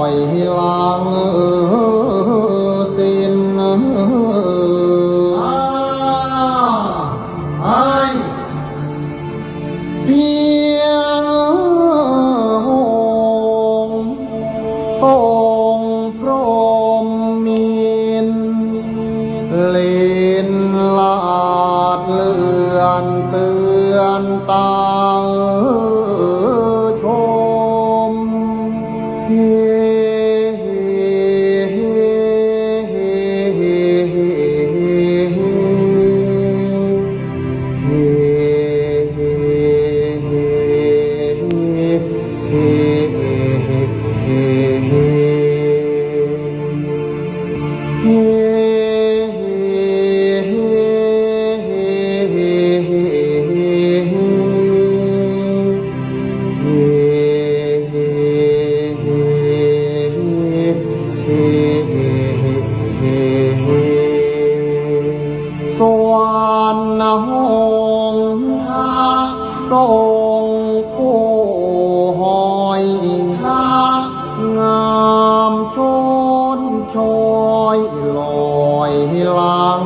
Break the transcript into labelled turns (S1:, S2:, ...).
S1: อยงามชนชอยลอยหลังสิ้นไอเพียงหงส์ทรงพรหมมินเลนลาดเลือนเตือนตาช สวรรณหงส์ทร ชอยลอยลัง